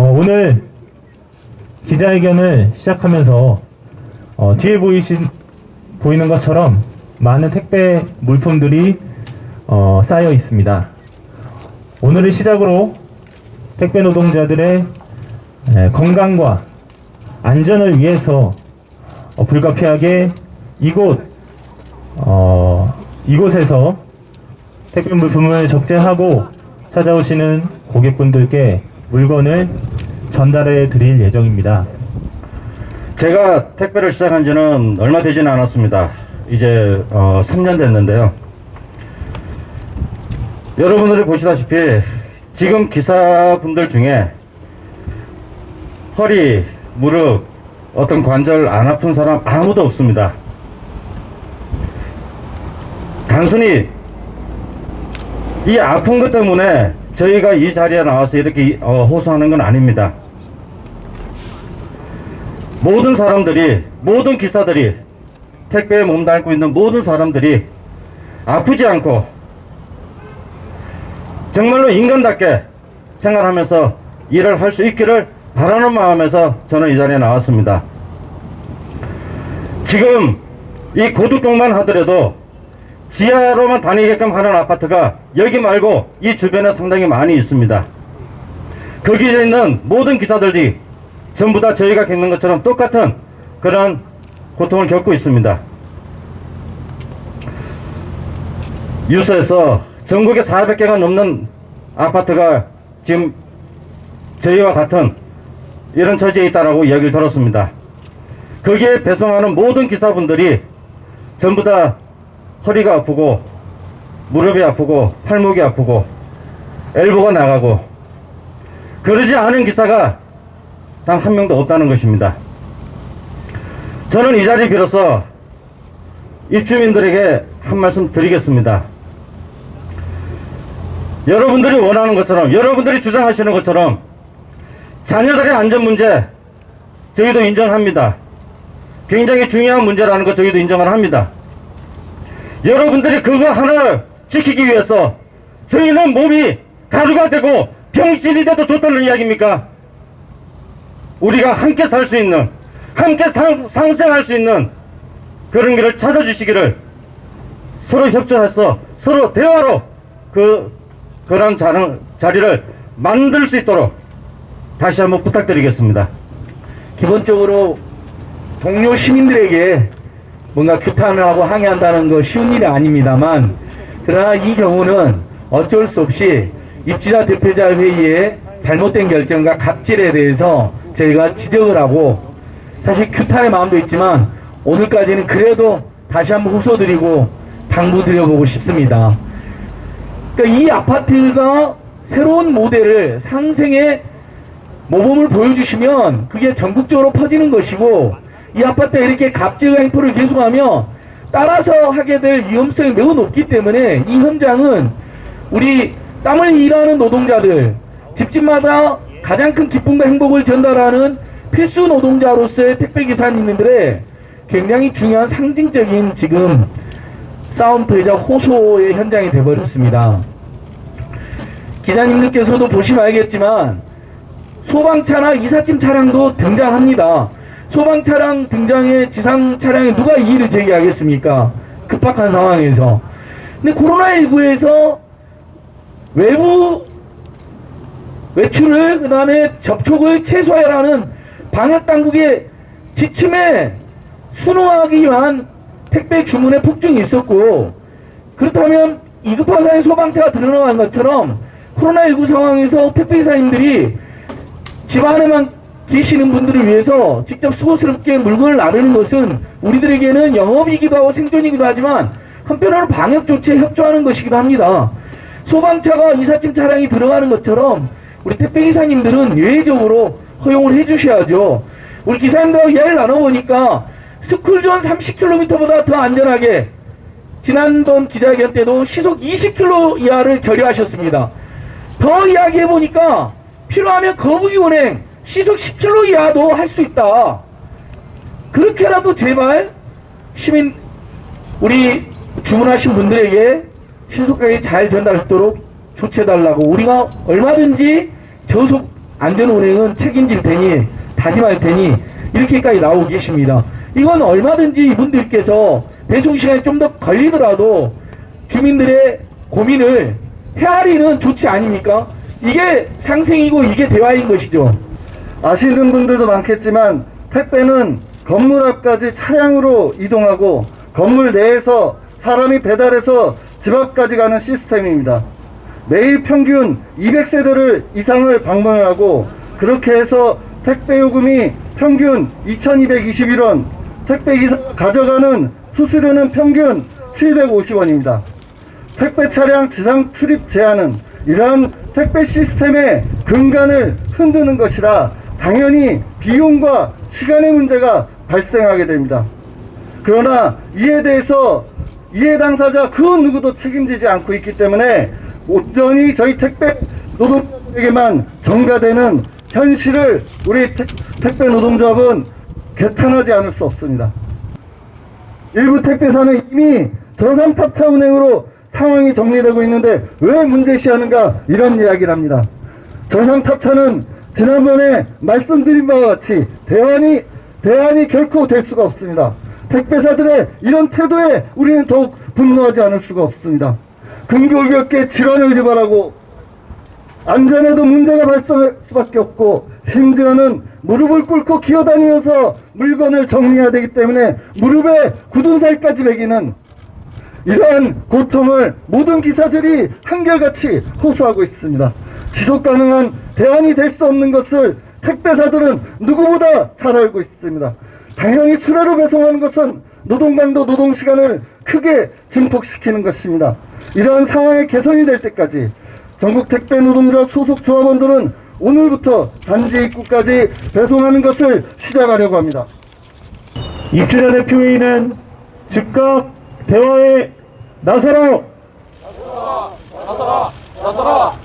어, 오늘 기자회견을 시작하면서 어, 뒤에 보이신 보이는 것처럼 많은 택배 물품들이 어, 쌓여 있습니다. 오늘을 시작으로 택배 노동자들의 에, 건강과 안전을 위해서 어, 불가피하게 이곳 어, 이곳에서 택배 물품을 적재하고 찾아오시는 고객분들께 물건을 전달해 드릴 예정입니다. 제가 택배를 시작한 지는 얼마 되지는 않았습니다. 이제 어, 3년 됐는데요. 여러분들이 보시다시피 지금 기사분들 중에 허리, 무릎, 어떤 관절 안 아픈 사람 아무도 없습니다. 단순히 이 아픈 것 때문에 저희가 이 자리에 나와서 이렇게 어, 호소하는 건 아닙니다. 모든 사람들이 모든 기사들이 택배에 몸담고 있는 모든 사람들이 아프지 않고 정말로 인간답게 생활하면서 일을 할 수 있기를 바라는 마음에서 저는 이 자리에 나왔습니다. 지금 이 고득동만 하더라도 지하로만 다니게끔 하는 아파트가 여기 말고 이 주변에 상당히 많이 있습니다. 거기에 있는 모든 기사들이 전부 다 저희가 겪는 것처럼 똑같은 그런 고통을 겪고 있습니다. 뉴스에서 전국에 400개가 넘는 아파트가 지금 저희와 같은 이런 처지에 있다라고 이야기를 들었습니다. 거기에 배송하는 모든 기사분들이 전부 다 허리가 아프고 무릎이 아프고 팔목이 아프고 엘보가 나가고 그러지 않은 기사가 단 한 명도 없다는 것입니다. 저는 이 자리 빌어서 입주민들에게 한 말씀 드리겠습니다. 여러분들이 원하는 것처럼, 여러분들이 주장하시는 것처럼 자녀들의 안전 문제 저희도 인정합니다. 굉장히 중요한 문제라는 것 저희도 인정을 합니다. 여러분들이 그거 하나를 지키기 위해서 저희는 몸이 가루가 되고 병신이 돼도 좋다는 이야기입니까? 우리가 함께 살 수 있는, 함께 상, 상생할 수 있는 그런 길을 찾아주시기를 서로 협조해서 서로 대화로 그, 그런 자리를 만들 수 있도록 다시 한번 부탁드리겠습니다. 기본적으로 동료 시민들에게 뭔가 규탄을 하고 항의한다는 거 쉬운 일이 아닙니다만 그러나 이 경우는 어쩔 수 없이 입주자 대표자 회의의 잘못된 결정과 갑질에 대해서 저희가 지적을 하고 사실 규탄의 마음도 있지만 오늘까지는 그래도 다시 한번 호소드리고 당부드려보고 싶습니다. 그러니까 이 아파트가 새로운 모델을 상생의 모범을 보여주시면 그게 전국적으로 퍼지는 것이고 이 아파트에 이렇게 갑질 행포를 계속하면 따라서 하게 될 위험성이 매우 높기 때문에 이 현장은 우리 땀을 일하는 노동자들 집집마다 가장 큰 기쁨과 행복을 전달하는 필수 노동자로서의 택배기사님들의 굉장히 중요한 상징적인 지금 싸움터이자 호소의 현장이 되어버렸습니다. 기자님들께서도 보시면 알겠지만 소방차나 이삿짐 차량도 등장합니다. 소방 차량 등장에 지상 차량에 누가 이의를 제기하겠습니까? 급박한 상황에서. 근데 코로나19에서 외부 외출을 그 다음에 접촉을 최소화하라는 방역 당국의 지침에 순응하기 위한 택배 주문에 폭증이 있었고 그렇다면 상황에 소방차가 들어간 것처럼 코로나19 상황에서 택배기사님들이 집 안에만 계시는 분들을 위해서 직접 수고스럽게 물건을 나르는 것은 우리들에게는 영업이기도 하고 생존이기도 하지만 한편으로 방역 조치에 협조하는 것이기도 합니다. 소방차가 이삿짐 차량이 들어가는 것처럼 우리 택배 기사님들은 예외적으로 허용을 해주셔야죠. 우리 기사님들하고 이야기를 나눠보니까 스쿨존 30km보다 더 안전하게 지난번 기자회견 때도 시속 20km 이하를 결의하셨습니다. 더 이야기해보니까 필요하면 거북이 운행 시속 10km 이하도 할 수 있다. 그렇게라도 제발 시민 우리 주문하신 분들에게 신속하게 잘 전달하도록 조치해달라고 우리가 얼마든지 저속 안전 운행은 책임질 테니 다짐할 테니 이렇게까지 나오고 계십니다. 이건 얼마든지 이분들께서 배송 시간이 좀 더 걸리더라도 주민들의 고민을 헤아리는 조치 아닙니까? 이게 상생이고 이게 대화인 것이죠. 아시는 분들도 많겠지만 택배는 건물 앞까지 차량으로 이동하고 건물 내에서 사람이 배달해서 집 앞까지 가는 시스템입니다. 매일 평균 200세대를 이상을 방문을 하고 그렇게 해서 택배 요금이 평균 2221원, 택배 기사 가져가는 수수료는 평균 750원입니다. 택배 차량 지상 출입 제한은 이러한 택배 시스템의 근간을 흔드는 것이라 당연히 비용과 시간의 문제가 발생하게 됩니다. 그러나 이에 대해서 이해 당사자 그 누구도 책임지지 않고 있기 때문에 온전히 저희 택배 노동자에게만 전가되는 현실을 우리 택, 택배 노동조합은 개탄하지 않을 수 없습니다. 일부 택배사는 이미 저상탑차 운행으로 상황이 정리되고 있는데 왜 문제시하는가 이런 이야기를 합니다. 저상탑차는 지난번에 말씀드린 바와 같이 대안이 대안이 결코 될 수가 없습니다. 택배사들의 이런 태도에 우리는 더욱 분노하지 않을 수가 없습니다. 근골격계 질환을 유발하고 안전에도 문제가 발생할 수밖에 없고 심지어는 무릎을 꿇고 기어다니면서 물건을 정리해야 되기 때문에 무릎에 굳은 살까지 매기는 이러한 고통을 모든 기사들이 한결같이 호소하고 있습니다. 지속 가능한 대안이 될 수 없는 것을 택배사들은 누구보다 잘 알고 있습니다. 당연히 수레로 배송하는 것은 노동강도 노동시간을 크게 증폭시키는 것입니다. 이러한 상황의 개선이 될 때까지 전국 택배 노동자 소속 조합원들은 오늘부터 단지 입구까지 배송하는 것을 시작하려고 합니다. 입주자 대표회의는 즉각 대화에 나서라! 나서라! 나서라!